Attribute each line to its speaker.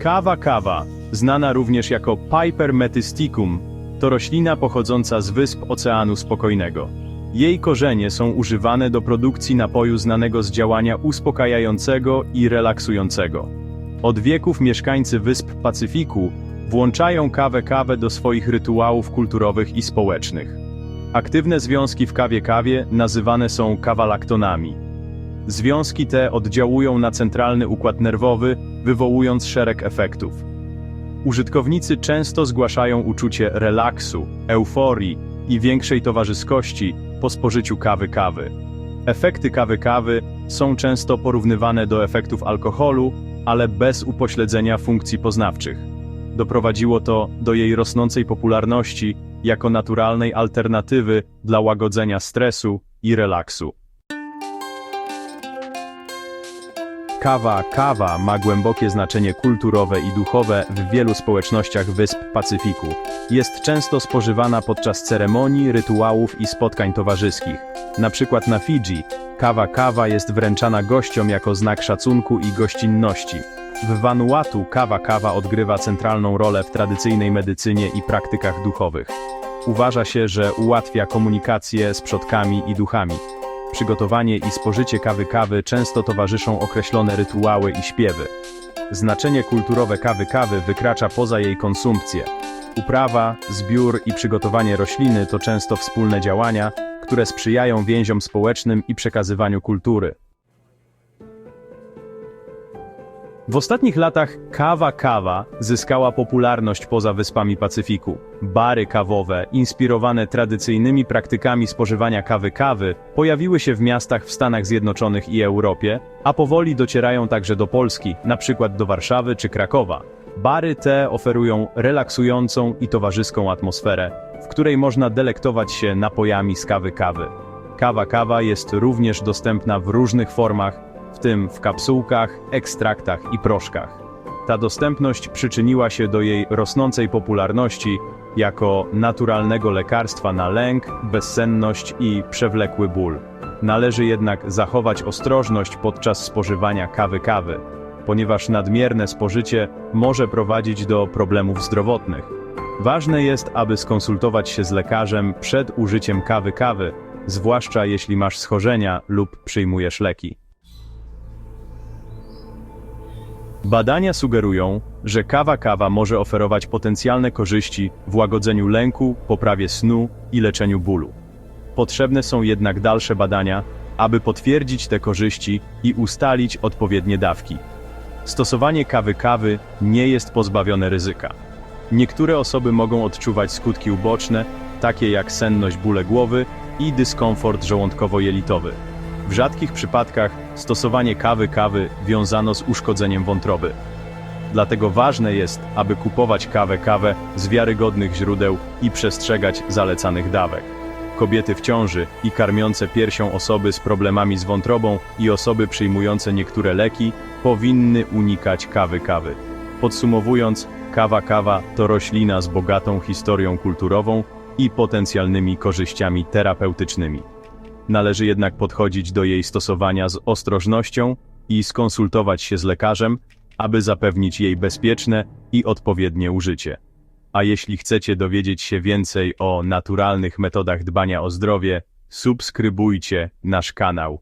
Speaker 1: Kawa kawa, znana również jako Piper metysticum, to roślina pochodząca z wysp Oceanu Spokojnego. Jej korzenie są używane do produkcji napoju znanego z działania uspokajającego i relaksującego. Od wieków mieszkańcy wysp Pacyfiku włączają kawę kawę do swoich rytuałów kulturowych i społecznych. Aktywne związki w kawie-kawie nazywane są kawalaktonami. Związki te oddziałują na centralny układ nerwowy, wywołując szereg efektów. Użytkownicy często zgłaszają uczucie relaksu, euforii i większej towarzyskości po spożyciu kawy kawy. Efekty kawy kawy są często porównywane do efektów alkoholu, ale bez upośledzenia funkcji poznawczych. Doprowadziło to do jej rosnącej popularności jako naturalnej alternatywy dla łagodzenia stresu i relaksu. Kawa kawa ma głębokie znaczenie kulturowe i duchowe w wielu społecznościach wysp Pacyfiku. Jest często spożywana podczas ceremonii, rytuałów i spotkań towarzyskich. Na przykład na Fidżi, kawa kawa jest wręczana gościom jako znak szacunku i gościnności. W Vanuatu kawa kawa odgrywa centralną rolę w tradycyjnej medycynie i praktykach duchowych. Uważa się, że ułatwia komunikację z przodkami i duchami. Przygotowanie i spożycie kawy kawy często towarzyszą określone rytuały i śpiewy. Znaczenie kulturowe kawy kawy wykracza poza jej konsumpcję. Uprawa, zbiór i przygotowanie rośliny to często wspólne działania, które sprzyjają więziom społecznym i przekazywaniu kultury. W ostatnich latach kawa kawa zyskała popularność poza wyspami Pacyfiku. Bary kawowe, inspirowane tradycyjnymi praktykami spożywania kawy kawy, pojawiły się w miastach w Stanach Zjednoczonych i Europie, a powoli docierają także do Polski, przykład do Warszawy czy Krakowa. Bary te oferują relaksującą i towarzyską atmosferę, w której można delektować się napojami z kawy kawy. Kawa kawa jest również dostępna w różnych formach, w tym w kapsułkach, ekstraktach i proszkach. Ta dostępność przyczyniła się do jej rosnącej popularności jako naturalnego lekarstwa na lęk, bezsenność i przewlekły ból. Należy jednak zachować ostrożność podczas spożywania kawy kawy, ponieważ nadmierne spożycie może prowadzić do problemów zdrowotnych. Ważne jest, aby skonsultować się z lekarzem przed użyciem kawy kawy, zwłaszcza jeśli masz schorzenia lub przyjmujesz leki. Badania sugerują, że kawa kawa może oferować potencjalne korzyści w łagodzeniu lęku, poprawie snu i leczeniu bólu. Potrzebne są jednak dalsze badania, aby potwierdzić te korzyści i ustalić odpowiednie dawki. Stosowanie kawy kawy nie jest pozbawione ryzyka. Niektóre osoby mogą odczuwać skutki uboczne, takie jak senność bóle głowy i dyskomfort żołądkowo-jelitowy. W rzadkich przypadkach stosowanie kawy kawy wiązano z uszkodzeniem wątroby. Dlatego ważne jest, aby kupować kawę kawę z wiarygodnych źródeł i przestrzegać zalecanych dawek. Kobiety w ciąży i karmiące piersią osoby z problemami z wątrobą i osoby przyjmujące niektóre leki powinny unikać kawy kawy. Podsumowując, kawa kawa to roślina z bogatą historią kulturową i potencjalnymi korzyściami terapeutycznymi. Należy jednak podchodzić do jej stosowania z ostrożnością i skonsultować się z lekarzem, aby zapewnić jej bezpieczne i odpowiednie użycie. A jeśli chcecie dowiedzieć się więcej o naturalnych metodach dbania o zdrowie, subskrybujcie nasz kanał.